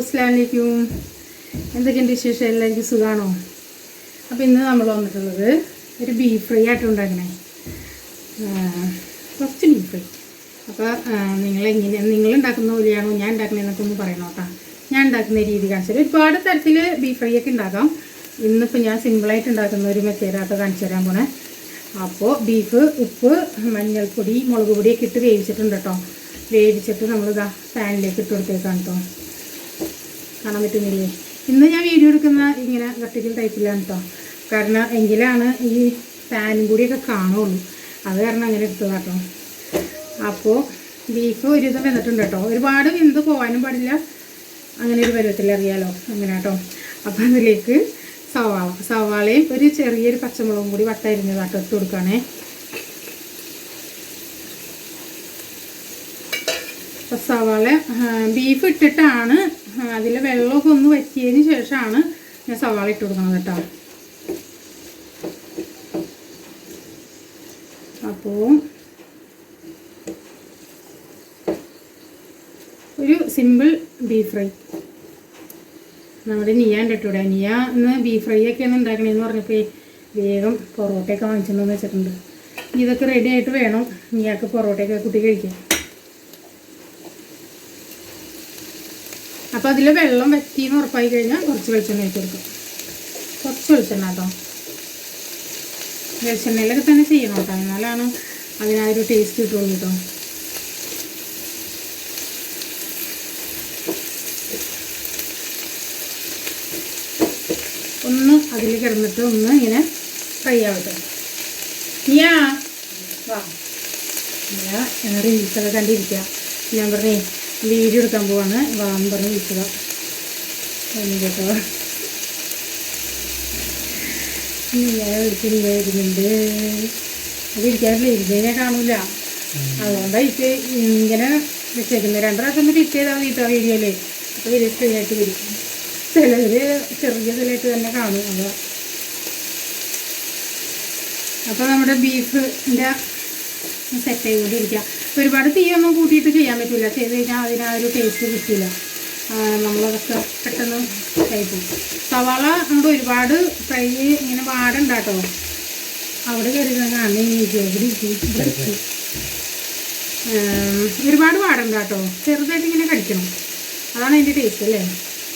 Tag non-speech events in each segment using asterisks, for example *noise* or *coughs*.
അസ്ലാമലൈക്കും എന്തൊക്കെയുണ്ട് വിശേഷം എല്ലാവർക്കും സുഖമാണോ അപ്പോൾ ഇന്ന് നമ്മൾ വന്നിട്ടുള്ളത് ഒരു ബീഫ് ഫ്രൈ ആയിട്ട് ഉണ്ടാക്കണേ. കുറച്ച് ബീഫ് ഫ്രൈ അപ്പോൾ നിങ്ങൾ എങ്ങനെ നിങ്ങൾ ഉണ്ടാക്കുന്ന പോലെയാണോ ഞാൻ ഉണ്ടാക്കണതെന്നൊക്കെ ഒന്ന് പറയണം കേട്ടോ. ഞാൻ ഉണ്ടാക്കുന്ന രീതി കാണിച്ചാൽ ഒരുപാട് തരത്തിൽ ബീഫ് ഫ്രൈ ഒക്കെ ഉണ്ടാക്കാം. ഇന്നിപ്പോൾ ഞാൻ സിമ്പിളായിട്ട് ഉണ്ടാക്കുന്ന ഒരു മെത്തേഡാട്ടോ കാണിച്ചു തരാൻ പോണേ. അപ്പോൾ ബീഫ് ഉപ്പ് മഞ്ഞൾപ്പൊടി മുളക് പൊടിയൊക്കെ ഇട്ട് വേവിച്ചിട്ടുണ്ട് കേട്ടോ. വേവിച്ചിട്ട് നമ്മളിതാ പാനിലേക്ക് ഇട്ട് കൊടുത്തേക്കാണ് കേട്ടോ. കാണാൻ പറ്റുന്നില്ലേ? ഇന്ന് ഞാൻ വീഡിയോ എടുക്കുന്ന ഇങ്ങനെ വെർട്ടിക്കൽ ടൈപ്പിലാണ് കേട്ടോ കാരണം എങ്കിലാണ് ഈ ഫാനും കൂടിയൊക്കെ കാണുള്ളൂ. അത് കാരണം അങ്ങനെ എടുത്തത് കേട്ടോ അപ്പോൾ ബീഫ് ഒരു ഇതും വന്നിട്ടുണ്ട് കേട്ടോ ഒരുപാട് വെന്ത് പോകാനും പാടില്ല. അങ്ങനെ ഒരു പരുവത്തിൽ അറിയാലോ. അങ്ങനെ കേട്ടോ അപ്പോൾ അതിലേക്ക് സവാള സവാളയും ഒരു ചെറിയൊരു പച്ചമുളകും കൂടി വട്ടരിഞ്ഞതാട്ടോ ഇട്ട് കൊടുക്കുകയാണേ അപ്പോൾ സവാള ബീഫ് ഇട്ടിട്ടാണ് അതിൽ വെള്ളമൊക്കെ ഒന്ന് വറ്റിയതിന് ശേഷമാണ് ഞാൻ സവാള ഇട്ട് കൊടുക്കുന്നത് കേട്ടോ. അപ്പോൾ ഒരു സിമ്പിൾ ബീഫ് ഫ്രൈ നമ്മുടെ നിയ ഉണ്ട് നിയ ഇന്ന് ബീഫ് ഫ്രൈ ഒക്കെ ഒന്ന് ഉണ്ടാക്കണേന്ന് പറഞ്ഞപ്പോൾ വേഗം പൊറോട്ടയൊക്കെ വാങ്ങിച്ചെന്ന് വെച്ചിട്ടുണ്ട്. ഇതൊക്കെ റെഡി ആയിട്ട് വേണം. നിയാക്ക് പൊറോട്ടയൊക്കെ കുട്ടി കഴിക്കാൻ. അപ്പോൾ അതിൽ വെള്ളം വറ്റിന്ന് ഉറപ്പായി കഴിഞ്ഞാൽ കുറച്ച് വെളിച്ചെണ്ണ ഒഴിച്ച് കൊടുക്കും. കുറച്ച് വെളിച്ചെണ്ണ കേട്ടോ. വെളിച്ചെണ്ണയിലൊക്കെ തന്നെ ചെയ്യണം കേട്ടോ. എന്നാലാണ് അതിനായ ഒരു ടേസ്റ്റ് കിട്ടുള്ളൂ കേട്ടോ. ഒന്ന് അതിൽ കിടന്നിട്ട് ഒന്ന് ഇങ്ങനെ ഫ്രൈ ആവട്ടെ. നീയാ വാ. ഞാൻ റീൽസൊക്കെ കണ്ടിരിക്കുക ഞാൻ പറഞ്ഞേ വീഡിയോ എടുക്കാൻ പോവാണ്. വാന്ന് പറഞ്ഞ് ഒന്ന് കേട്ടോ. ഞാൻ വിളിച്ച് നീ വരുന്നുണ്ട് അത് ഇരിക്കാറില്ല ഇരുന്നതിനെ കാണൂല. അതുകൊണ്ടാണ് ഇത് ഇങ്ങനെ വെച്ചേക്കുന്നത് രണ്ട് പ്രാവശ്യം ഒന്ന് ഇട്ട് ചെയ്താൽ മതി കേട്ടോ വീഡിയോയിൽ. അപ്പോൾ വലിയ സ്ക്രീനായിട്ട് വരും. ചിലവര് ചെറിയ ഇതിലായിട്ട് തന്നെ കാണും. അതാ. അപ്പോൾ നമ്മുടെ ബീഫിന്റെ സെറ്റ് ചെയ്തുകൊണ്ടിരിക്കുക ഒരുപാട് തീയൊന്നും കൂട്ടിയിട്ട് ചെയ്യാൻ പറ്റില്ല. ചെയ്ത് കഴിഞ്ഞാൽ അതിന് ആ ഒരു ടേസ്റ്റ് കിട്ടില്ല. നമ്മളതൊക്കെ പെട്ടെന്ന് കഴിക്കും സവാള നമ്മുടെ ഒരുപാട് ഫ്രൈ ഇങ്ങനെ വാടണ്ടാട്ടോ. അവിടെ കരുതാണ് ഒരുപാട് വാടണ്ട കേട്ടോ ചെറുതായിട്ട് ഇങ്ങനെ കടിക്കണം. അതാണ് അതിന്റെ ടേസ്റ്റ് അല്ലേ?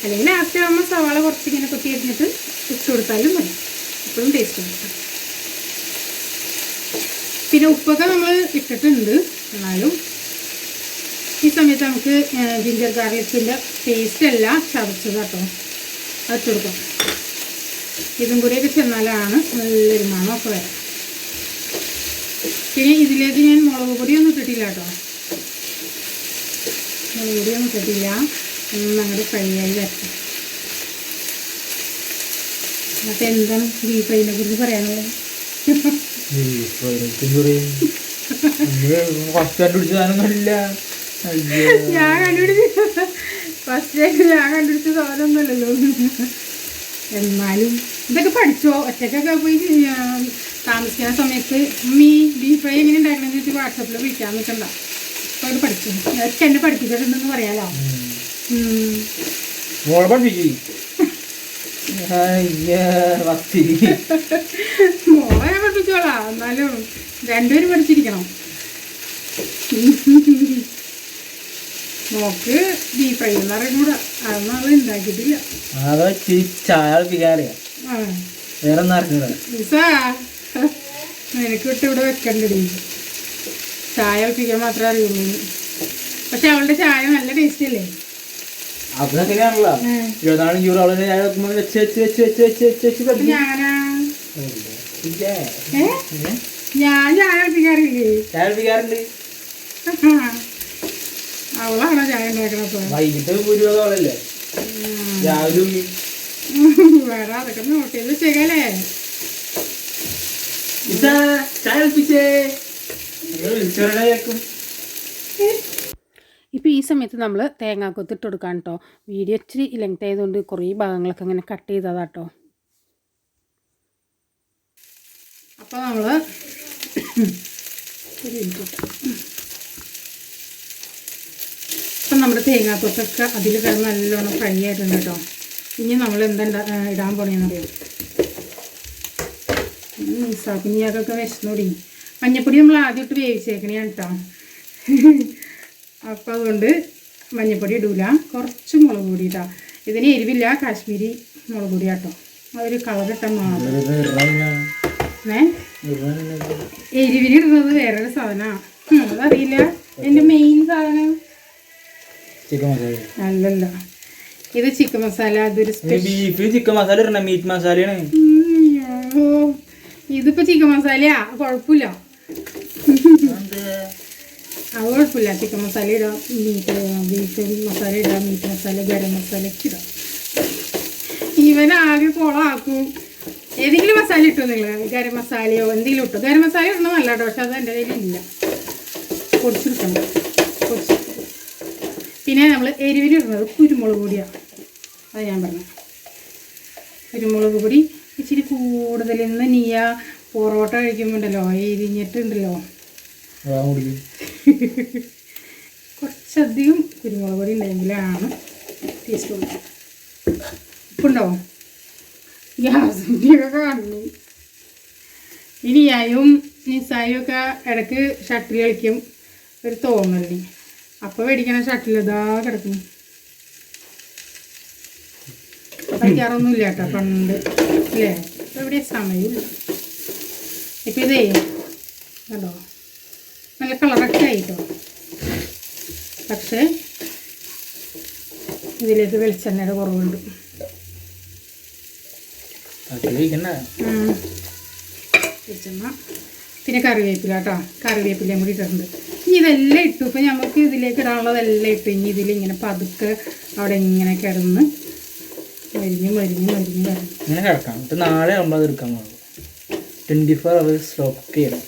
അല്ലെങ്കിൽ ലാസ്റ്റ് ആകുമ്പോൾ സവാള കുറച്ച് ഇങ്ങനെ കൊത്തി അരിഞ്ഞിട്ട് ഇട്ട് കൊടുത്താലും മതി. ഇപ്പോഴും ടേസ്റ്റ് ഉണ്ട്. പിന്നെ ഉപ്പൊക്കെ നമ്മൾ ഇട്ടിട്ടുണ്ട്. എന്നാലും ഈ സമയത്ത് നമുക്ക് ജിഞ്ചർ ഗാർലിക്കിന്റെ പേസ്റ്റ് അല്ല ചതച്ചത് കേട്ടോ. അത് ഇട്ട് കൊടുക്കാം. ഇതും കൂടിയൊക്കെ ചെന്നാലാണ് നല്ലൊരു മണമൊക്കെ വരാം. പിന്നെ ഇതിലേക്ക് ഞാൻ മുളക് പൊടിയൊന്നും ഇട്ടിട്ടില്ല കേട്ടോ. മുളക് പൊടിയൊന്നും ഇട്ടിട്ടില്ല. നമ്മുടെ ഫ്രൈ ആയി വരട്ടെ. എന്നിട്ട് എന്താണ് ബീഫ് അതിനെ കുറിച്ച് പറയാനുള്ളത്? ഫസ്റ്റ് കണ്ടുപിടിച്ച സാധനമൊന്നുമില്ല അയ്യോ. ഞാൻ കണ്ടുപിടിച്ച ഫസ്റ്റ് ഞാൻ കണ്ടുപിടിച്ച സാധനമൊന്നുമല്ലല്ലോ. എന്നാലും ഇതൊക്കെ പഠിച്ചോ? ഒറ്റക്കൊക്കെ പോയി താമസിക്കുന്ന സമയത്ത് മീ ബീഫ് ഫ്രൈ എങ്ങനെ ഉണ്ടാക്കണമെന്ന് വെച്ചാൽ വാട്സപ്പിൽ വിളിക്കാൻ നിൽക്കണ്ട അപ്പോൾ അത് പഠിച്ചു. അതൊക്കെ എന്നെ പഠിപ്പിച്ചിട്ടുണ്ടെന്ന് പറയാലോ. മോളെ പഠിപ്പിച്ചോളാ എന്നാലും രണ്ടുപേരും പഠിച്ചിരിക്കണം. നോക്ക് ബീഫ് ഫ്രൈ എന്ന് പറയുന്നത് അതൊന്നും അവൾ ഉണ്ടാക്കിയിട്ടില്ല. അതാ ഇച്ചിരി ചായ വേറെ ഒന്നും നിനക്ക് വിട്ട് ഇവിടെ വെക്കണ്ടടി. ചായ ഒപ്പിക്കാൻ മാത്രമേ അറിയുള്ളൂ. പക്ഷെ അവളുടെ ചായ നല്ല ടേസ്റ്റ് അല്ലേ? അപ്പൊ അങ്ങനെയാണല്ലോ. ഇരുപത്തിനാല് അവളെ ചായ വെക്കുമ്പോൾ വെച്ച് വെച്ച് വെച്ച് വെച്ച് വെച്ച് വെച്ച് വെച്ച് പഠിക്കും? ഞാൻ ചായ ഒപ്പിക്കാറില്ലേ ചായ കളിപ്പിക്കാറുണ്ട് അവളാണോ ചായ ഉണ്ടാക്കണപ്പോ വൈകിട്ട് ഭൂരിഭാഗം അവളല്ലേ രാവിലെ വേറെ അതൊക്കെ നോട്ട് ചെയ്ത് വെച്ചേക്കല്ലേ ഇതാ ചായ കളിപ്പിച്ചേ വിളിച്ചവരുടെ കേൾക്കും ഇപ്പോൾ ഈ സമയത്ത് നമ്മൾ തേങ്ങാക്കൊത്ത് ഇട്ട് കൊടുക്കാൻ കേട്ടോ വീഡിയോ ഇച്ചിരി ലെങ്ത് ആയതുകൊണ്ട് കുറേ ഭാഗങ്ങളൊക്കെ ഇങ്ങനെ കട്ട് ചെയ്തതാ കേട്ടോ അപ്പോൾ നമ്മൾ *coughs* അപ്പം നമ്മുടെ തേങ്ങാക്കൊത്തൊക്കെ അതിൽ കിടന്ന് നല്ലോണം ഫ്രൈ ആയിട്ടുണ്ട് കേട്ടോ ഇനി നമ്മൾ എന്താ ഇടാൻ പോണേന്നറിയാം കുഞ്ഞിയാക്കൊക്കെ വിശന്നോടി മഞ്ഞപ്പൊടി നമ്മൾ ആദ്യം ഇട്ട് വേവിച്ചേക്കണേ കേട്ടോ *laughs* അപ്പം അതുകൊണ്ട് മഞ്ഞപ്പൊടി ഇടൂല. കുറച്ച് മുളക് പൊടി ഇട്ടാ ഇതിന് എരിവില്ല കാശ്മീരി മുളക് പൊടി കേട്ടോ അതൊരു കളർ മാറും മാത്രം ഏ? എരിവിന് ഇടുന്നത് വേറൊരു സാധനമാണ് അതറിയില്ല. എന്റെ മെയിൻ സാധനം. അല്ലല്ല. ഇത് ചിക്കൻ മസാല അതൊരു ബീഫ് ചിക്കൻ മസാല ഇടണ മീറ്റ് മസാലയാണ് ഇതിപ്പോ ചിക്കൻ മസാലയാ കുഴപ്പമില്ല. അത് കുഴപ്പമില്ല ചിക്കൻ മസാല ഇടാം മീറ്റ് ബീഫ് മസാല ഇടാം മീറ്റ് മസാല ഗരം മസാല ഒക്കെ ഇടാം ഇവൻ ആകെ കുളമാക്കും ഏതെങ്കിലും മസാല ഇട്ടോ നിങ്ങൾ? ഗരം മസാലയോ എന്തെങ്കിലും ഇട്ടോ? ഗരം മസാല ഇടണം നല്ല കേട്ടോ പക്ഷെ അത് എന്റെ കയ്യിലില്ല പൊടിച്ചെടുക്കണം പൊടിച്ചെടുക്കണം പിന്നെ നമ്മൾ എരിവിലിടുന്നത് കുരുമുളക് പൊടിയാണ് അത് ഞാൻ പറഞ്ഞു. കുരുമുളക് പൊടി ഇച്ചിരി കൂടുതൽ ഇന്ന് നീയ പൊറോട്ട കഴിക്കുമ്പോണ്ടല്ലോ എരിഞ്ഞിട്ടുണ്ടല്ലോ. *laughs* കുറച്ചധികം കുരുമുളക് പൊടി ഉണ്ടെങ്കിലാണ് ടേസ്റ്റ് ഉള്ളത് ഉപ്പുണ്ടോ? ഗ്യാസിന്റെയൊക്കെ കാണുന്നു. ഇനി ഞാനും നിസായും ഒക്കെ ഇടയ്ക്ക് ഷട്ടിൽ കളിക്കും. ഒരു തോന്നലിന്. അപ്പോൾ മേടിക്കണ ഷട്ടിൽ ഇതാ കിടക്കും കളിക്കാറൊന്നുമില്ല കേട്ടോ പണ്ട്. അല്ലേ? ഇപ്പം ഇവിടെ സമയമില്ല. ഇപ്പം ഇതേ കണ്ടോ? നല്ല കളറൊക്കെ ആയിട്ടോ പക്ഷേ ഇതിലേക്ക് വെളിച്ചെണ്ണയുടെ കുറവുണ്ട്. വെളിച്ചെണ്ണ. പിന്നെ കറിവേപ്പില കേട്ടോ. കറിവേപ്പിലയും കൂടി ഇട്ടിട്ടുണ്ട്. ഇനി ഇതെല്ലാം ഇട്ടു. ഇപ്പം നമുക്ക് ഇതിലേക്ക് ഇടാനുള്ളതെല്ലാം ഇട്ടു. ഇനി ഇതിലിങ്ങനെ പതുക്കെ അവിടെ ഇങ്ങനെ കിടന്ന് മരിഞ്ഞ് മരിഞ്ഞ് മരിഞ്ഞ് വരണം ഇങ്ങനെ കിടക്കാം. നാളെ ആകുമ്പോൾ അത് എടുക്കാൻ പോകും. ട്വന്റി ഫോർ അവേഴ്സ് സ്റ്റോക്ക് ചെയ്യണം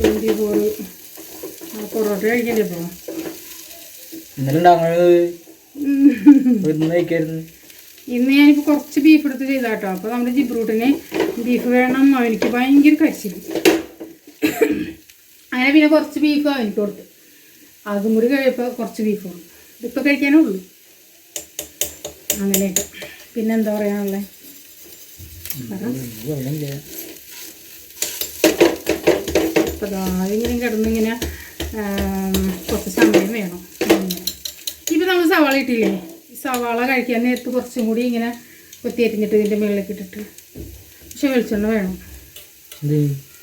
ട്വന്റി ഫോർ കഴിക്കണ്ടേ ഇന്നലെ ഇന്ന് കഴിക്കായിരുന്നു. ഇന്ന് ഞാനിപ്പോൾ കുറച്ച് ബീഫ് എടുത്ത് ചെയ്താട്ടോ. അപ്പോൾ നമ്മുടെ ജിബ്രൂട്ടിന് ബീഫ് വേണം. അവനിക്ക് ഭയങ്കര കരിച്ചിൽ അങ്ങനെ പിന്നെ കുറച്ച് ബീഫ് അവനിക്ക് കൊടുത്തു. അതും കൂടി കഴിയപ്പോൾ കുറച്ച് ബീഫ് കൊടുത്തു. ഇതിപ്പോൾ കഴിക്കാനേ ഉള്ളൂ. അങ്ങനെയൊക്കെ. പിന്നെ എന്താ പറയാനുള്ളത് അപ്പോൾ ഇങ്ങനെ കിടന്നിങ്ങനെ കുറച്ച് സമയം വേണം. ഇപ്പം നമ്മൾ സവാള ഇട്ടില്ലേ? ഈ സവാള കഴിക്കാൻ നേരത്ത് കുറച്ചും കൂടി ഇങ്ങനെ കൊത്തിയരിഞ്ഞിട്ട് ഇതിന്റെ മുകളിലേക്ക് ഇട്ടിട്ട് പക്ഷെ വെളിച്ചെണ്ണ വേണം.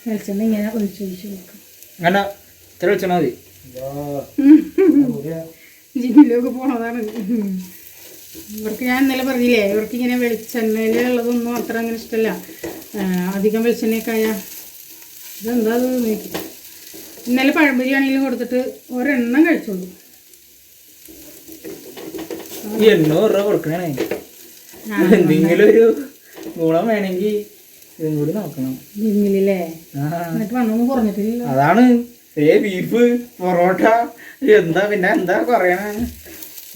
വെളിച്ചെണ്ണ ഇങ്ങനെ ഒഴിച്ചൊഴിച്ച് കൊടുക്കും. അങ്ങനെ ഇത്ര വെച്ചാൽ മതി. *laughs* ജിമ്മിലൊക്കെ പോണതാണ്. ഇവർക്ക് ഞാൻ ഇന്നലെ പറഞ്ഞില്ലേ ഇവർക്ക് ഇങ്ങനെ വെളിച്ചെണ്ണയിലുള്ളതൊന്നും അത്ര അങ്ങനെ ഇഷ്ടമല്ല അധികം വെളിച്ചെണ്ണയൊക്കെ ആയാൽ ഇതെന്താ അത് നോക്കി ഇന്നലെ പഴംപൊരി ആണെങ്കിലും കൊടുത്തിട്ട് ഒരെണ്ണം കഴിച്ചോളൂ. എണ്ണൂറ് രൂപ കൊടുക്കണേ എന്തെങ്കിലും ഒരു ഗുണം വേണമെങ്കിൽ ഇതും കൂടി നോക്കണം. ജിമ്മിലല്ലേ എന്നിട്ട് വണ്ണൊന്നും കുറഞ്ഞിട്ടില്ല അതാണ്. ഏ ബീഫ് പൊറോട്ട എന്താ പിന്നെ എന്താ കൊറയണ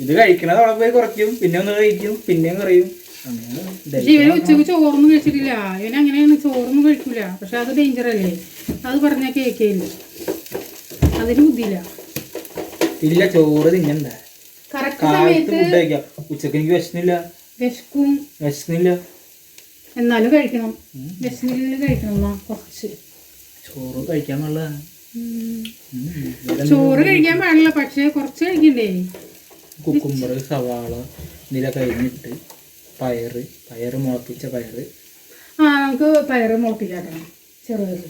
ഇത് കഴിക്കണത് അവിടെ പോയി കുറയ്ക്കും പിന്നെ ഒന്ന് കഴിക്കും പിന്നെയും കുറയും. ഇവന് ഉച്ചയ്ക്ക് ചോറൊന്നും കഴിച്ചിട്ടില്ല. ഇവനങ്ങനെയാണ് ചോറൊന്നും കഴിക്കൂല. പക്ഷെ അത് ഡേഞ്ചർ അല്ലേ? അത് പറഞ്ഞാൽ കേൾക്കേയില്ല. അതിന് ബുദ്ധിയില്ല ഇല്ല ചോറ് തിന്നണ്ട. കറക്റ്റ് കാലത്ത് സമയത്ത് ഫുഡ് കഴിക്കാം. ഉച്ചയ്ക്ക് എനിക്ക് വിശന്നില്ല. വിശക്കും. വിശന്നില്ല. എന്നാലും കഴിക്കണം. വിശന്നില്ലെങ്കിൽ കഴിക്കണം എന്നാ കുറച്ച്. ചോറ് കഴിക്കാൻ നല്ലതാണ്. ചോറ് കഴിക്കാൻ പാടില്ല പക്ഷെ കുറച്ച് കഴിക്കണ്ടേ? കുക്കുമ്പർ സവാള ഇതിലൊക്കെ കഴിഞ്ഞിട്ട് പയറ് പയറ് മുളപ്പിച്ച പയറ്. ആ നമുക്ക് പയറ് മുളപ്പിക്കാട്ടോ. ചെറുപയർ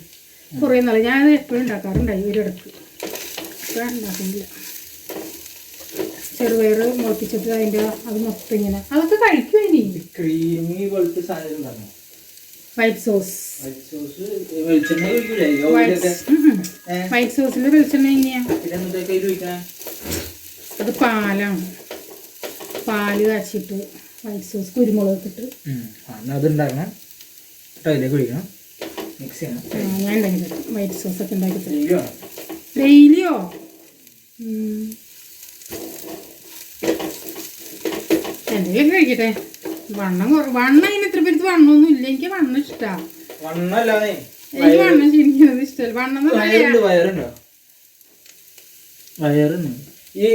കുറേ നാൾ ഞാൻ എപ്പോഴും ഉണ്ടാക്കാറുണ്ടായി ഒരിടക്ക് ഇപ്പം ഉണ്ടാക്കുന്നില്ല ചെറുപയർ മുളപ്പിച്ചിട്ട് അതിന്റെ അത് മൊത്തം ഇങ്ങനെ. അതൊക്കെ കഴിക്കും ഇനി. ക്രീമി പോലത്തെ സാധനം ഉണ്ടാക്കണം? വൈറ്റ് സോസ് വൈറ്റ് സോസിൽ വെളിച്ചെണ്ണ എങ്ങനെയാ അത് പാലാണ്. പാൽ കാച്ചിട്ട് വൈറ്റ് സോസ് കുരുമുളക് ഇട്ടിട്ട് അതിലേക്ക് ഒഴിക്കണം. ഞാൻ ഉണ്ടാക്കി തരാം വൈറ്റ് സോസ് ഒക്കെ ഉണ്ടാക്കി തരാം. ഡെയിലിയോ. എന്തെങ്കിലും കഴിക്കട്ടെ. വണ്ണം കുറ വണ്ണം അതിന് ഇത്ര പേരുത്ത് വണ്ണമൊന്നും ഇല്ല. എനിക്ക് വണ്ണം ഇഷ്ടമാണ് എനിക്ക് വണ്ണം ശരിക്കുന്നത് ഇഷ്ടമല്ല. വണ്ണം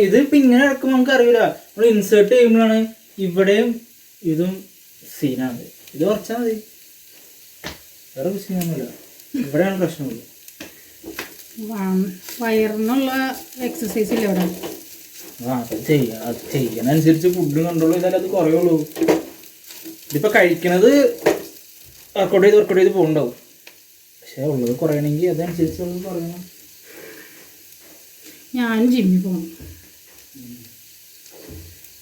ഇത് ഇപ്പൊ ഇങ്ങനെ ഇറക്കുമ്പോൾ നമുക്ക് അറിയില്ല നമ്മൾ ഇൻസേർട്ട് ചെയ്യുമ്പോഴാണ് ഇവിടെയും ഇതും സീനാണ് ഇത് കുറച്ചാൽ മതി. വേറെ പ്രശ്നമൊന്നുമില്ല. ഇവിടെയാണ് പ്രശ്നമുള്ളൂ വയറിനുള്ള എക്സസൈസ് ഇല്ല ഇവിടെ ആ അത് ചെയ്യാം അത് ചെയ്യണനുസരിച്ച് ഫുഡ് കൺട്രോൾ ഇതായാലും അത് കുറയുള്ളൂ. ഇതിപ്പോൾ കഴിക്കണത് വർക്കൗട്ട് ചെയ്ത് വർക്കൗട്ട് ചെയ്ത് പോകണ്ടാവും പക്ഷേ ഉള്ളത് കുറയണമെങ്കിൽ അതനുസരിച്ച് ഉള്ളത് കുറയണം. ഞാൻ ജിമ്മിൽ പോകണം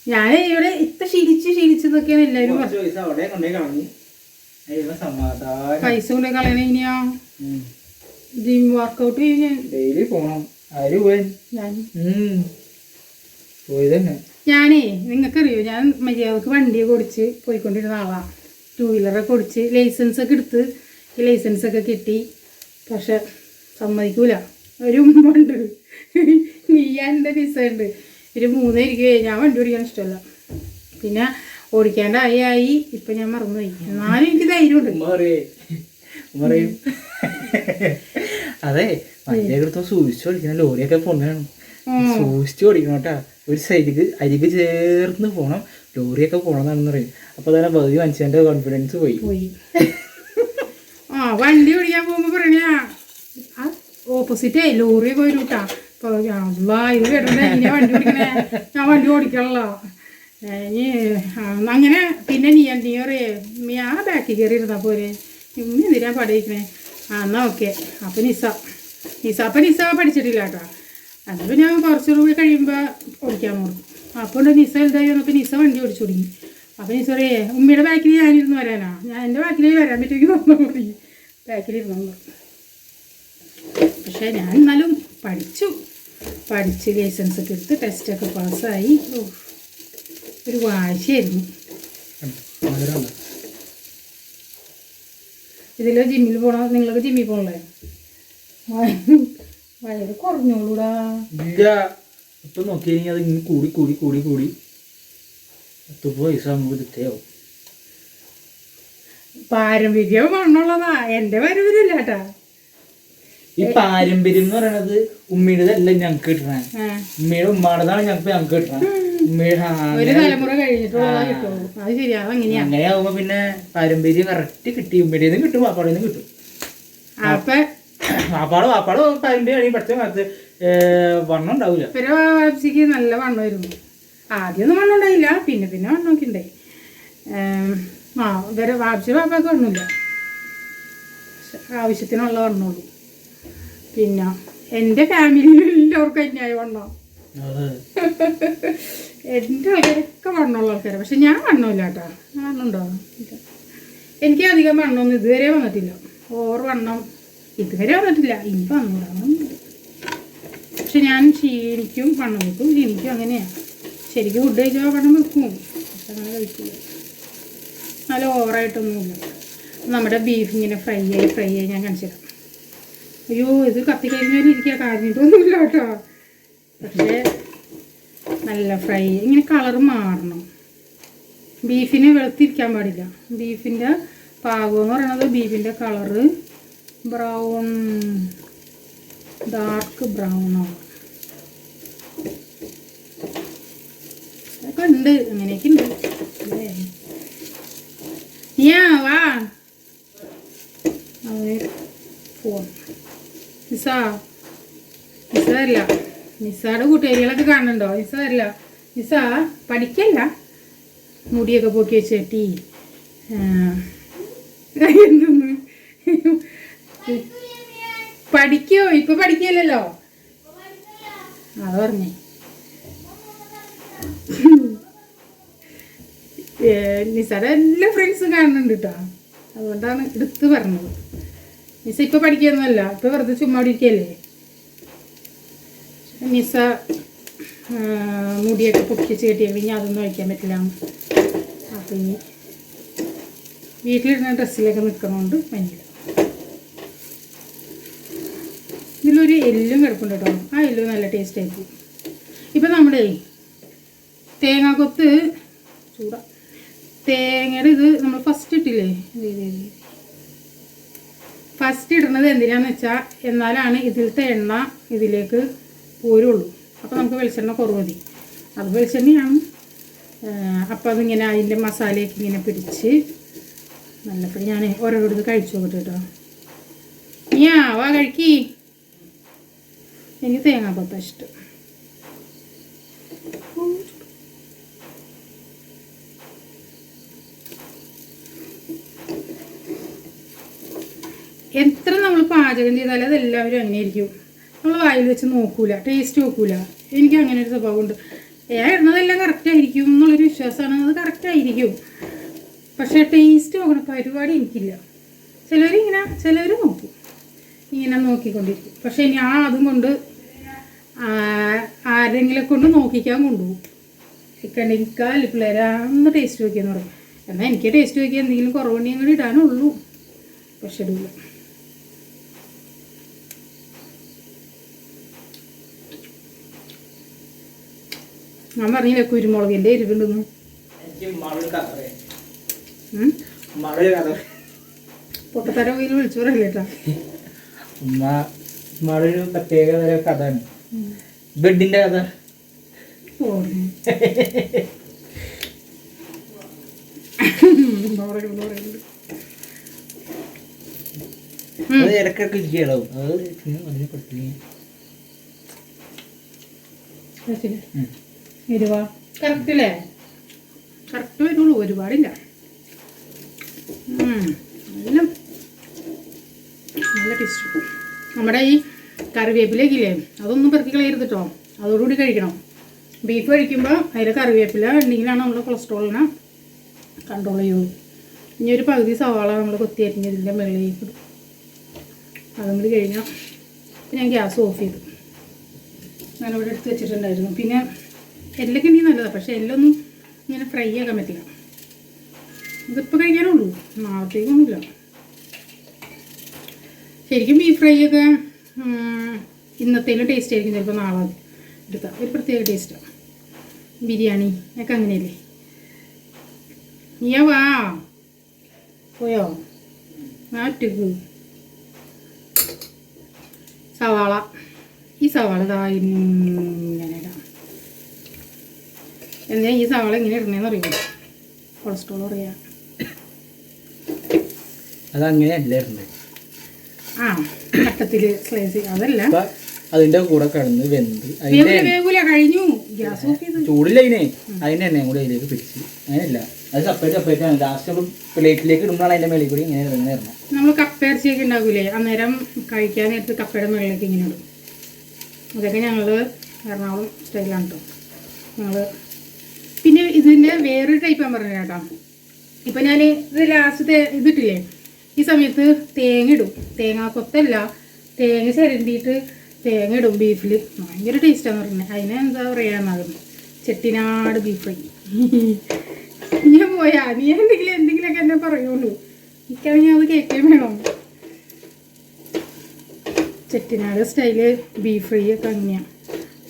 ഞാൻ ഇവിടെ ഇത്ര ശീലിച്ച് ശീലിച്ചതൊക്കെയാണ് എല്ലാവരും അവിടെ കൊണ്ടുപോയി കളഞ്ഞു. പൈസ കൊണ്ട് കളയണ ഇനിയാ. ജിം വർക്കൗട്ട് ഡെയിലി പോണം. ആര് പോയി? ഞാൻ പോയി തന്നെ ഞാനേ നിങ്ങൾക്കറിയോ? ഞാൻ മര്യാദയ്ക്ക് വണ്ടി ഓടിച്ച് പോയിക്കൊണ്ടിരുന്ന ആളാ. ടൂ വീലറൊക്കെ കൊടിച്ച് ലൈസൻസ് ഒക്കെ എടുത്ത് ഈ ലൈസൻസ് ഒക്കെ കിട്ടി. പക്ഷെ സമ്മതിക്കൂല. ഒരു ഉമ്മുണ്ട് എന്റെ ഡിസൈൻ ഉണ്ട്. ഒരു മൂന്നായിരിക്കും ഞാൻ വണ്ടി ഓടിക്കാൻ ഇഷ്ടമല്ല. പിന്നെ ഓടിക്കാണ്ടായി ആയി. ഇപ്പൊ ഞാൻ മറന്നുപോയി എന്നാലും എനിക്ക് ധൈര്യമുണ്ട്. അതെ വണ്ടിയൊക്കെ എടുത്തോ സൂക്ഷിച്ചു ഓടിക്കണം. ലോറിയൊക്കെ പോണതാണ്. സൂക്ഷിച്ചു ഓടിക്കണം കേട്ടാ. ഒരു സൈഡിക്ക് അരിക്ക് ചേർന്ന് പോണം. ലോറിയൊക്കെ പോണെന്നാണെന്ന് പറയും. അപ്പൊ തന്നെ പകുതി മനുഷ്യന്റെ കോൺഫിഡൻസ് പോയി. ആ വണ്ടി ഓടിക്കാൻ പോകുമ്പോ പറയണയാ ഓപ്പോസിറ്റേ ലോറി പോയി കേട്ടാ അപ്പൊ ഇത് വണ്ടി ഓടിക്കണേ? ഞാൻ വണ്ടി ഓടിക്കണല്ലോ ആ, അങ്ങനെ പിന്നെ നീ നീ നീ ആ ബാക്കിൽ കയറി പോരെ. ഇന്ന് എന്തിനാ പഠിക്കണേ ആ എന്നാ ഓക്കെ. അപ്പം നിസ. നിസ അപ്പം നിസ പഠിച്ചിട്ടില്ല കേട്ടോ. എന്നിട്ട് ഞാൻ കുറച്ച് കൂടി കഴിയുമ്പോൾ ഓടിക്കാൻ പോകും അപ്പോൾ ഉണ്ട് നിസ വലുതായി വന്നപ്പോൾ നിസ വണ്ടി ഓടിച്ചു തുടങ്ങി. അപ്പം നിസ പറയേ ഉമ്മയുടെ ബാക്കിൽ ഞാനിരുന്ന് വരാനാ. ഞാൻ എന്റെ ബാക്കിലേ വരാൻ പറ്റുമെങ്കിൽ വന്നു തുടങ്ങി ബാക്കിലിരുന്നു പക്ഷേ ഞാൻ എന്നാലും പഠിച്ചു. പഠിച്ച് ലൈസൻസ് ഒക്കെ എടുത്ത് ടെസ്റ്റൊക്കെ പാസ്സായി ഓ ഒരു വാശിയായിരുന്നു. ഇതിലോ ഇതിൽ ജിമ്മിൽ പോണ? നിങ്ങളൊക്കെ ജിമ്മിൽ പോണല്ലേ? വയറ് കുറഞ്ഞോളൂടാ. ഇല്ല. ഇപ്പൊ നോക്കിയാൽ അത് ഇങ്ങനെ കൂടി കൂടി കൂടി കൂടി. പത്ത് പൈസ നമുക്ക് പാരമ്പര്യം മണ്ണുള്ളതാ. എന്റെ പാരമ്പര്യമില്ല കേട്ടാ. ഈ പാരമ്പര്യം എന്ന് പറയണത് കിട്ടണേ. ഉമ്മയുടെ ഉമ്മാടേതാണ് ഞങ്ങൾക്ക് ഞങ്ങൾക്ക് കിട്ടണേ. ഉമ്മയുടെ ഒരു ഞങ്ങക്ക് തലമുറ കഴിഞ്ഞിട്ടുള്ളതാ കിട്ടുള്ളൂ. അത് ശരിയാ അതങ്ങനെയാ അങ്ങനെ ആവുമ്പോ പിന്നെ പാരമ്പര്യം കറക്റ്റ് കിട്ടി. ഉമ്മയുടേതും കിട്ടും വാപ്പാടേന്നും കിട്ടും. വാപ്പാട് വാപ്പാട് പാരമ്പര്യം ആണെങ്കിൽ പഠിച്ച കാലത്ത് വണ്ണം ഉണ്ടാവില്ല നല്ല വാപ്സിക്ക് നല്ല വണ്ണമായിരുന്നു ആദ്യമൊന്നും വണ്ണം ഉണ്ടായില്ല പിന്നെ പിന്നെ വണ്ണമൊക്കെ ഉണ്ടായി. ആ ഇവരെ വാപ്സി പാപ്പാക്ക് വണ്ണമില്ല. ആവശ്യത്തിനുള്ള വണ്ണമുള്ളൂ പിന്നെ എന്റെ ഫാമിലിയിൽ എല്ലാവർക്കും അന്യായ വണ്ണം. എന്റെ ആൾക്കാരൊക്കെ വണ്ണമുള്ള ആൾക്കാരാണ് പക്ഷെ ഞാൻ വണ്ണമില്ല കേട്ടോ. വണ്ണുണ്ടോ? എനിക്ക് അധികം വണ്ണമൊന്നും ഇതുവരെ വന്നിട്ടില്ല. ഓവർ വണ്ണം ഇതുവരെ വന്നിട്ടില്ല. ഇനി വന്നൂടാ. പക്ഷെ ഞാൻ ക്ഷീണിക്കും വണ്ണം വെക്കും ക്ഷീണിക്കും അങ്ങനെയാണ് ശരിക്കും ഫുഡ് കഴിച്ചാൽ വണ്ണം വെക്കും. പക്ഷെ അങ്ങനെ കഴിക്കില്ല. നല്ല ഓവറായിട്ടൊന്നുമില്ല. നമ്മുടെ ബീഫ് ഇങ്ങനെ ഫ്രൈ ആയി ഫ്രൈ ആയി ഞാൻ കാണിച്ചു തരാം അയ്യോ ഇത് കത്തി കഴിഞ്ഞാൽ ഇരിക്കുക കാഞ്ഞിട്ടൊന്നുമില്ല കേട്ടോ. പക്ഷേ നല്ല ഫ്രൈ ഇങ്ങനെ കളർ മാറണം. ബീഫിന് വെളുത്തിരിക്കാൻ പാടില്ല. ബീഫിന്റെ പാകം എന്ന് പറയുന്നത് ബീഫിന്റെ കളറ് ബ്രൗൺ ഡാർക്ക് ബ്രൗൺ ആണ്. അതൊക്കെ ഉണ്ട്. അങ്ങനെയൊക്കെ ഉണ്ട്. അല്ലേ? വാ. അവന് ഫോൺ നിസ. നിസ വരില്ല നിസ്സാടെ കൂട്ടുകാരികളൊക്കെ കാണുന്നുണ്ടോ? നിസ വരില്ല നിസ പഠിക്കല്ല. മുടിയൊക്കെ പോക്കി വെച്ച് കെട്ടി എന്തെന്ന് പഠിക്കോ? ഇപ്പൊ പഠിക്കില്ലല്ലോ? അത് പറഞ്ഞേ. നിസയുടെ എല്ലാ ഫ്രണ്ട്സും കാണുന്നുണ്ട് കേട്ടോ അതുകൊണ്ടാണ് എടുത്ത് പറഞ്ഞത്. നിസ ഇപ്പൊ പഠിക്കുന്നല്ല ഇപ്പൊ വെറുതെ ചുമ്മാ ഇരിക്കല്ലേ? നിസ മുടിയൊക്കെ പൊക്കിച്ച് കെട്ടിയാൽ ഇനി അതൊന്നും വയ്ക്കാൻ പറ്റില്ല. അപ്പം ഇനി വീട്ടിലിടുന്ന ഡ്രസ്സിലൊക്കെ നിൽക്കണോണ്ട് ഭയങ്കര ഇതിലൊരു എല്ലും കിടപ്പുണ്ട് കേട്ടോ. ആ എല്ല് നല്ല ടേസ്റ്റ് ആയിരിക്കും. ഇപ്പം നമ്മുടെ തേങ്ങാക്കൊത്ത് ചൂടാ. തേങ്ങയുടെ ഇത് നമ്മൾ ഫസ്റ്റ് ഇട്ടില്ലേ? ഫസ്റ്റ് ഇടുന്നത് എന്തിനാന്ന് വെച്ചാൽ എന്നാലാണ് ഇതിലത്തെ എണ്ണ ഇതിലേക്ക് പോരുള്ളൂ. അപ്പോൾ നമുക്ക് വെളിച്ചെണ്ണ കുറവ് മതി. അത് വെളിച്ചെണ്ണയാണ്. അപ്പോൾ അതിങ്ങനെ അതിന്റെ മസാലയൊക്കെ ഇങ്ങനെ പിടിച്ച് നല്ലപ്പോൾ ഞാൻ ഓരോരുത്തർ കഴിച്ചു നോക്കട്ടെ കേട്ടോ ഞാ വാ കഴിക്കി. എനിക്ക് തേങ്ങാപ്പത്ത ഇഷ്ടം. എത്ര നമ്മൾ പാചകം ചെയ്താലും അതെല്ലാവരും അങ്ങനെ ആയിരിക്കും നമ്മൾ വായിൽ വെച്ച് നോക്കൂല ടേസ്റ്റ് നോക്കൂല. എനിക്ക് അങ്ങനെ ഒരു സ്വഭാവമുണ്ട് ഞാൻ ഇടുന്നതെല്ലാം കറക്റ്റ് ആയിരിക്കും എന്നുള്ളൊരു വിശ്വാസമാണ്. അത് കറക്റ്റ് ആയിരിക്കും. പക്ഷേ ടേസ്റ്റ് നോക്കണ പരിപാടി എനിക്കില്ല. ചിലവരിങ്ങനെ ചിലവർ നോക്കും. ഇങ്ങനെ നോക്കിക്കൊണ്ടിരിക്കും. പക്ഷേ ഞാൻ അതും കൊണ്ട് ആരെങ്കിലും കൊണ്ട് നോക്കിക്കാൻ കൊണ്ടുപോകും. ഇക്കണ്ടെങ്കിൽ പിള്ളേരെ ഒന്ന് ടേസ്റ്റ് നോക്കിയെന്ന് പറയും. എന്നാൽ എനിക്ക് ടേസ്റ്റ് നോക്കിയാൽ എന്തെങ്കിലും കുറവുണ്ടെങ്കിൽ ഇടാനുള്ളൂ. പക്ഷെ ഇടില്ല ഞാൻ പറഞ്ഞില്ലേ കുരുമുളകിന്റെ എരിവുണ്ടെന്ന്? പൊട്ടത്തര കയ്യിൽ വിളിച്ചു പറയലേട്ടാ കേട്ടാ ഉമ്മ ഉമ്മാടെ ഒരു പ്രത്യേക തരം കഥയാണ്. ബെഡിന്റെ കഥ. ഇടയ്ക്കൊക്കെ ഇരിക്കലാവും അത് അതിനെ പറ്റില്ല. ഉം. എരിവാ കറക്റ്റ് വരുള്ളൂ. ഒരുപാടില്ല. നല്ല ടേസ്റ്റ് നമ്മുടെ ഈ കറിവേപ്പിലേക്കില്ലേ? അതൊന്നും പെറുക്കി കളയരുത് കേട്ടോ അതോടുകൂടി കഴിക്കണം. ബീഫ് കഴിക്കുമ്പോൾ അതിലെ കറിവേപ്പില ഉണ്ടെങ്കിലാണ് നമ്മൾ കൊളസ്ട്രോളിനെ കൺട്രോൾ ചെയ്യുള്ളൂ. ഇനി ഒരു പകുതി സവാള നമ്മൾ കൊത്തി അരിഞ്ഞതിന്റെ മുകളിലേക്ക് കൂടി കഴിഞ്ഞാൽ ഞാൻ ഗ്യാസ് ഓഫ് ചെയ്തു. ഞാനിവിടെ എടുത്ത് വെച്ചിട്ടുണ്ടായിരുന്നു. പിന്നെ എല്ലൊക്കെ ഉണ്ടെങ്കിൽ നല്ലതാണ് പക്ഷേ എല്ലൊന്നും ഇങ്ങനെ ഫ്രൈ ആക്കാൻ പറ്റില്ല. ഇതിപ്പോൾ കഴിക്കാനുള്ളൂ. നാളത്തേക്കൊന്നുമില്ല ശരിക്കും ബീഫ് ഫ്രൈ ഒക്കെ ഇന്നത്തേലും ടേസ്റ്റ് ആയിരിക്കും. ചിലപ്പോൾ നാളെ എടുക്കാം ഒരു പ്രത്യേക ടേസ്റ്റാണ് ബിരിയാണി ഒക്കെ അങ്ങനെയല്ലേ? നീയാ വാ. പോയോ? നാട്ടുക്ക് സവാള. ഈ സവാള ഇതാ ഇങ്ങനെ എന്തിനാ ഈ സവാള ഇങ്ങനെ ഇടണേന്ന് അറിയില്ല. കൊളസ്ട്രോൾ അറിയാം അതങ്ങനെയല്ല ഇടണേ ആ കട്ടത്തിൽ സ്ലൈസ് അതല്ല. അതിന്റെ കൂടെ കടന്ന് വെന്ത് വേഗൂല കഴിഞ്ഞു. ഗ്യാസ് ഓഫ് ചെയ്തു. ചൂടില്ല അതിനെ എണ്ണയും കൂടി അതിലേക്ക് പിടിച്ച്. അങ്ങനെയല്ല. അത് സെപ്പറേറ്റ് സെപ്പറേറ്റ് ആണ്. ലാസ്റ്റ് നമ്മൾ പ്ലേറ്റിലേക്ക് ഇടുമ്പോഴാണ് അതിന്റെ മേളിൽ കൂടി ഇങ്ങനെ ഇറങ്ങുന്നത് നമ്മൾ കപ്പയിറച്ചിയൊക്കെ ഉണ്ടാകൂലേ അന്നേരം കഴിക്കാൻ നേരത്ത് കപ്പയുടെ മുകളിലേക്ക് ഇങ്ങനെ ഇടും. അതൊക്കെ ഞങ്ങൾ എറണാകുളം സ്റ്റൈലാണ് കേട്ടോ ഞങ്ങൾ പിന്നെ ഇതിന്റെ വേറൊരു ടൈപ്പ് ഞാൻ പറഞ്ഞു കേട്ടോ. ഇപ്പം ഞാൻ ഇത് ലാസ്റ്റ് ഇതിട്ടില്ലേ? ഈ സമയത്ത് തേങ്ങ ഇടും. തേങ്ങ കൊത്തല്ല. തേങ്ങ ചിരണ്ടിയിട്ട് തേങ്ങ ഇടും ബീഫിൽ ഭയങ്കര ടേസ്റ്റാന്ന് പറഞ്ഞത് അതിനെ എന്താ പറയാന്നാകും ചെട്ടിനാട് ബീഫ് *laughs* ഞാൻ പോയാ. നീ എന്തെങ്കിലും എന്തെങ്കിലുമൊക്കെ എന്നെ പറയുള്ളൂ. എനിക്കാണെങ്കിൽ അത് കേൾക്കുകയും വേണം. ചെട്ടിനാട് സ്റ്റൈൽ ബീഫ് ഫ്രൈ ഒക്കെ അങ്ങനെയാണ്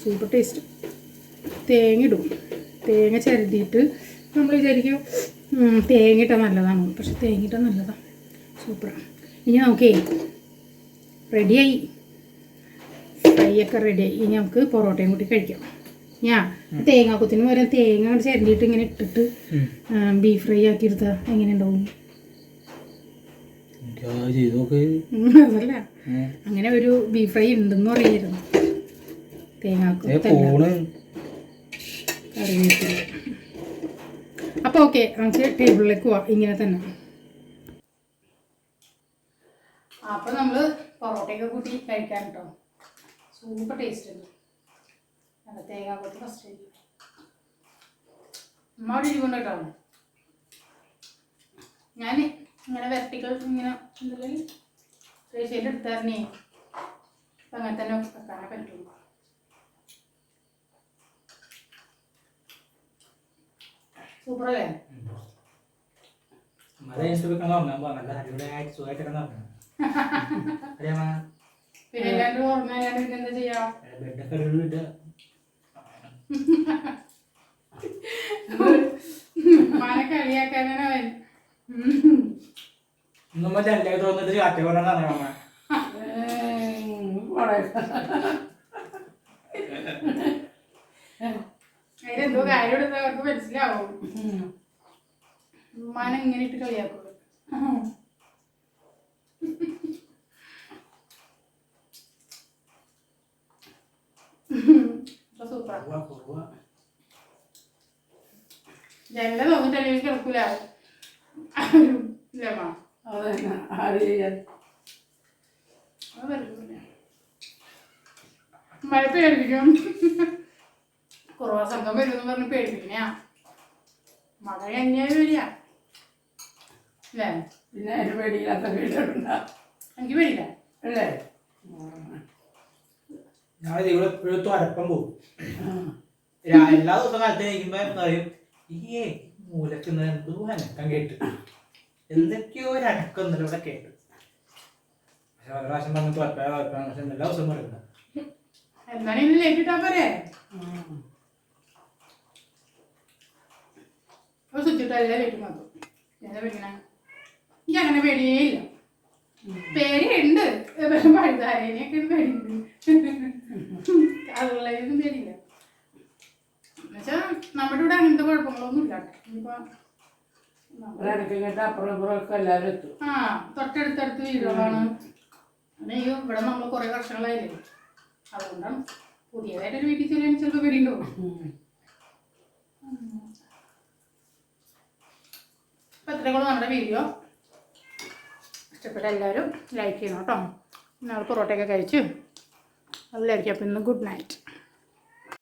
സൂപ്പർ ടേസ്റ്റ് തേങ്ങ ഇടും. തേങ്ങ ചിരണ്ടിയിട്ട് നമ്മൾ വിചാരിക്കും തേങ്ങിട്ട നല്ലതാണ്. പക്ഷെ തേങ്ങിട്ട നല്ലതാണ് സൂപ്പറാണ് ഇനി നമുക്കേ റെഡിയായി ഫ്രൈ ഒക്കെ റെഡിയായി ഇനി നമുക്ക് പൊറോട്ടയും കൂട്ടി കഴിക്കാം. ഞാൻ തേങ്ങാക്കുത്തിന് പകരം തേങ്ങ അങ്ങോട്ട് ചിരണ്ടിയിട്ട് ഇങ്ങനെ ഇട്ടിട്ട് ബീഫ് ഫ്രൈ ആക്കി എടുത്താൽ എങ്ങനെ ഉണ്ടാവും? അതല്ല. അങ്ങനെ ഒരു ബീഫ് ഫ്രൈ ഉണ്ടെന്ന് പറയായിരുന്നു. തേങ്ങാക്കുത്തല്ല. കറിവേപ്പില അപ്പോൾ ഓക്കെ നമുക്ക് ടേബിളിലേക്ക് പോവാം. ഇങ്ങനെ തന്നെ. അപ്പോൾ നമ്മൾ പൊറോട്ടയൊക്കെ കൂട്ടി കഴിക്കാൻ കേട്ടോ സൂപ്പർ ടേസ്റ്റ് ഉണ്ട്. നല്ല കൂട്ടി ഫസ്റ്റ് ഉമ്മ അവിടെ ഇരിക്കൊണ്ട് കേട്ടോ ഞാൻ ഇങ്ങനെ വെർട്ടിക്കൽ ഇങ്ങനെ എന്തെങ്കിലും റേഷ്യയിൽ എടുത്തായിരുന്നേ. അപ്പം അങ്ങനെ തന്നെ വെക്കാനേ പറ്റുള്ളൂ. സൂപ്പർ അല്ലേ പിന്നെ എല്ലാവരും ഓർമ്മ ഞാൻ പിന്നെ എന്താ ചെയ്യാ? മന കളിയാക്കാനാണ് അവൻ. തോന്നിട്ട് *laughs* എന്തോ കാര്യം എടുത്താൽ അവർക്ക് മനസ്സിലാവും. ഉമ്മാനെ ഇങ്ങനെ ഇട്ട് കളിയാക്കുള്ളൂ. ജനല തോന്നിട്ടല്ലേ കിടക്കൂല. മഴ പേടിപ്പിക്കും കുറവാ. സംഘം വരുമെന്ന് പറഞ്ഞ് പേടിപ്പിക്കണയാ. മകൻ എങ്ങനെയാലും വരിക അല്ലേ? പിന്നെ അതിന് പേടിയില്ലാത്ത വീടുണ്ടാ. എനിക്ക് പേടിയില്ല. അല്ലേ? ഞാൻ ഇവിടെ എപ്പോഴും പോകും. എല്ലാ ദിവസവും കാലത്ത് കഴിക്കുമ്പോ പറയും? ഈ മൂലക്കുന്ന എന്തോ അനക്കം കേട്ട്? എന്തൊക്കെയോ ഒരു അനക്കം ഇന്നലെ ഇവിടെ കേട്ട്. പക്ഷെ ഓരോ പ്രാവശ്യം പറഞ്ഞു പക്ഷെ എല്ലാ ദിവസവും പറയുന്നത് എന്നാലും ഇന്ന് ലേറ്റ് ഇട്ടാ പോരെ? ഒരു സ്വിച്ച് ഇട്ടല്ലേ ലേറ്റ് മാത്രം എന്താ പേടിക്കണേ എനിക്ക് അങ്ങനെ പേടിയേ ഇല്ല പേടിയുണ്ട് പഴുതാരേനെയൊക്കെ പേടിയുണ്ട് അതുള്ളതിനൊന്നും പേടിയില്ല എന്നുവെച്ചാൽ നമ്മുടെ ഇവിടെ അങ്ങനത്തെ കുഴപ്പങ്ങളൊന്നും ഇല്ല ആ തൊട്ടടുത്തടുത്ത് വീടുകളാണ് അതെയോ ഇവിടെ നമ്മൾ കുറേ വർഷങ്ങളായില്ലേ അതുകൊണ്ടാണ് പുതിയതായിട്ടൊരു വീട്ടിൽ ചെല്ലാൻ ചിലപ്പോൾ പേടിയുണ്ടാവും അപ്പോൾ ഇത്രയും നമ്മുടെ വീഡിയോ ഇഷ്ടപ്പെട്ട എല്ലാവരും ലൈക്ക് ചെയ്യണം കേട്ടോ. നാളെ പൊറോട്ടയൊക്കെ കഴിച്ചു അതിലായിരിക്കും അപ്പോൾ ഇന്ന് ഗുഡ് നൈറ്റ്